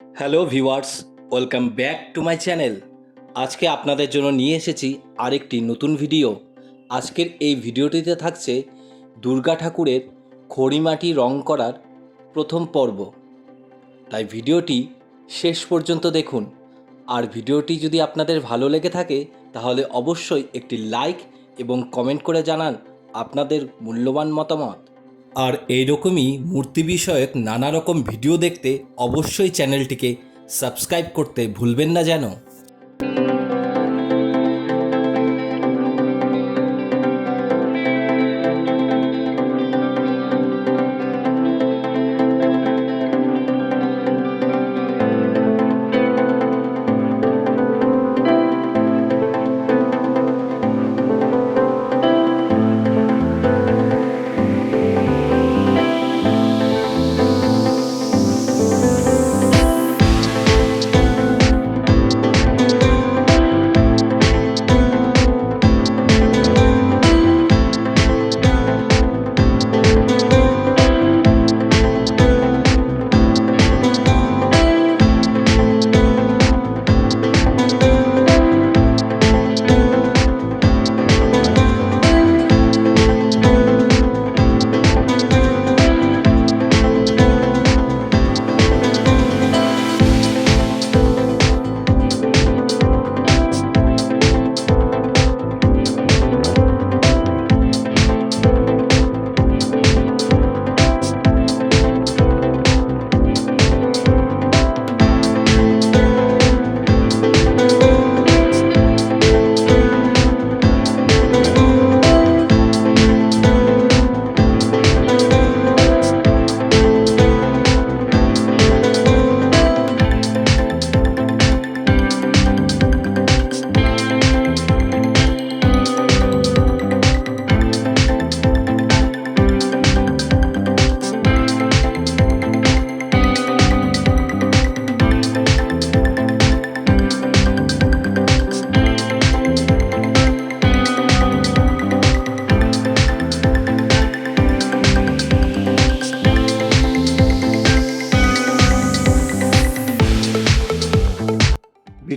Hello viewers welcome back to my channel আজকে আপনাদের জন্য নিয়ে এসেছি আরেকটি নতুন ভিডিও আজকের এই ভিডিওটিতে থাকছে দুর্গা ঠাকুরের খড়িমাটি রং করার প্রথম পর্ব। তাই ভিডিওটি শেষ পর্যন্ত দেখুন। আর ভিডিওটি যদি আপনাদের ভালো লেগে থাকে, তাহলে অবশ্যই একটি লাইক এবং কমেন্ট করে জানান আপনাদের মূল্যবান মতামত। আর এইরকমই মূর্তি বিষয়ক নানা রকম ভিডিও দেখতে অবশ্যই চ্যানেলটিকে সাবস্ক্রাইব করতে ভুলবেন না যেন।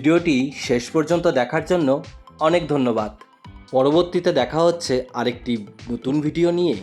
ভিডিওটি শেষ পর্যন্ত দেখার জন্য অনেক ধন্যবাদ। পরবর্তীতে দেখা হচ্ছে আরেকটি নতুন ভিডিও নিয়ে।